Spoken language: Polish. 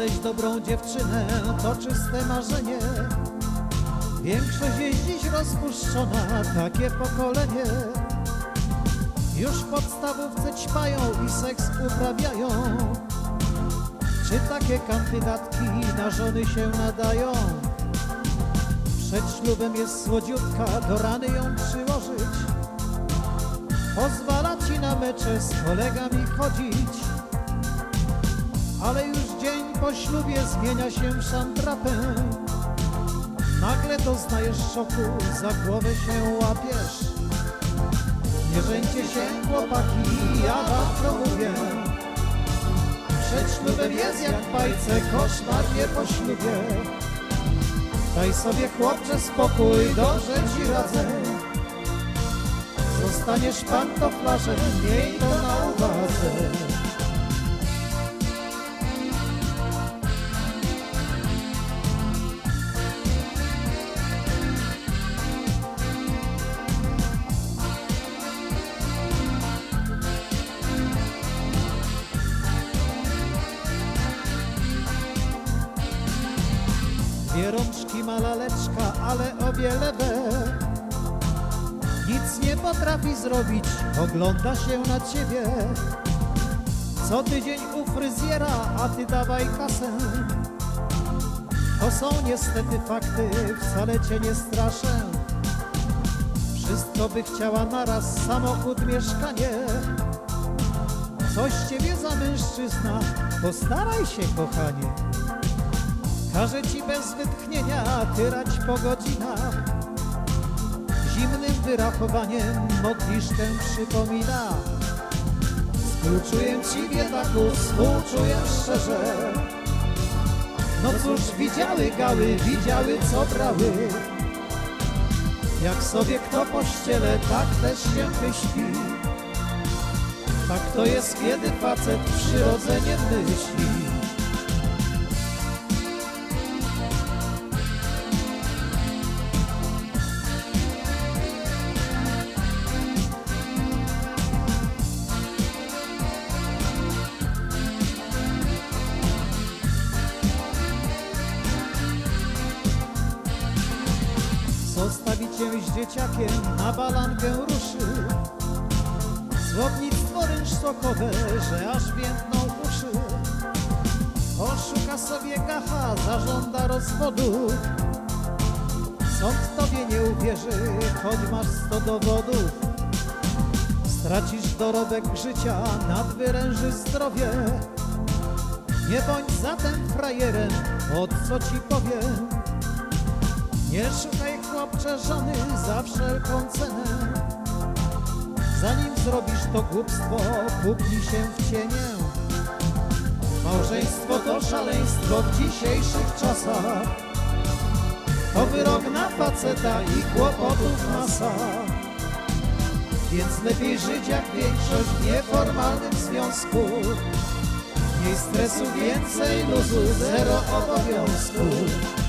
Znaleźć dobrą dziewczynę to czyste marzenie. Większość jest dziś rozpuszczona, takie pokolenie. Już w podstawówce ćpają i seks uprawiają. Czy takie kandydatki na żony się nadają? Przed ślubem jest słodziutka, do rany ją przyłożyć. Pozwala ci na mecze z kolegami chodzić. Ale już dzień po ślubie zmienia się w szantrapę. Nagle doznajesz szoku, za głowę się łapiesz. Nie żeńcie się chłopaki, ja wam to mówię. Przed ślubem jest jak bajce, koszmar nie po ślubie. Daj sobie chłopcze spokój, dobrze ci radzę. Zostaniesz pantoflarzem, miej to na uwadze. Dwie rączki ma laleczka, ale obie lewe. Nic nie potrafi zrobić, ogląda się na ciebie. Co tydzień u fryzjera, a ty dawaj kasę. To są niestety fakty, wcale cię nie straszę. Wszystko by chciała naraz, samochód, mieszkanie. Coś ciebie za mężczyzna, postaraj się kochanie Każe ci bez wytchnienia tyrać po godzinach. Zimnym wyrachowaniem modliszkę przypomina. Współczuję ci biedaku, współczuję szczerze. No cóż, widziały gały, widziały co brały. Jak sobie kto pościele, tak też się wyśpi Tak to jest, kiedy facet przyrodzenie myśli Cię z dzieciakiem, na balankę ruszy. Słownictwo rynsztokowe, że aż więdną uszy. Oszuka sobie gacha, zażąda rozwodu. Sąd tobie nie uwierzy, choć masz sto dowodów. Stracisz dorobek życia, nadwyręży zdrowie. Nie bądź zatem frajerem, od co ci powiem? Nie szukaj chłopcze żony za wszelką cenę. Zanim zrobisz to głupstwo, puknij się w cienię Małżeństwo to szaleństwo w dzisiejszych czasach. To wyrok na faceta i kłopotów masa. Więc lepiej żyć jak większość w nieformalnym związku. Mniej stresu, więcej luzu, zero obowiązków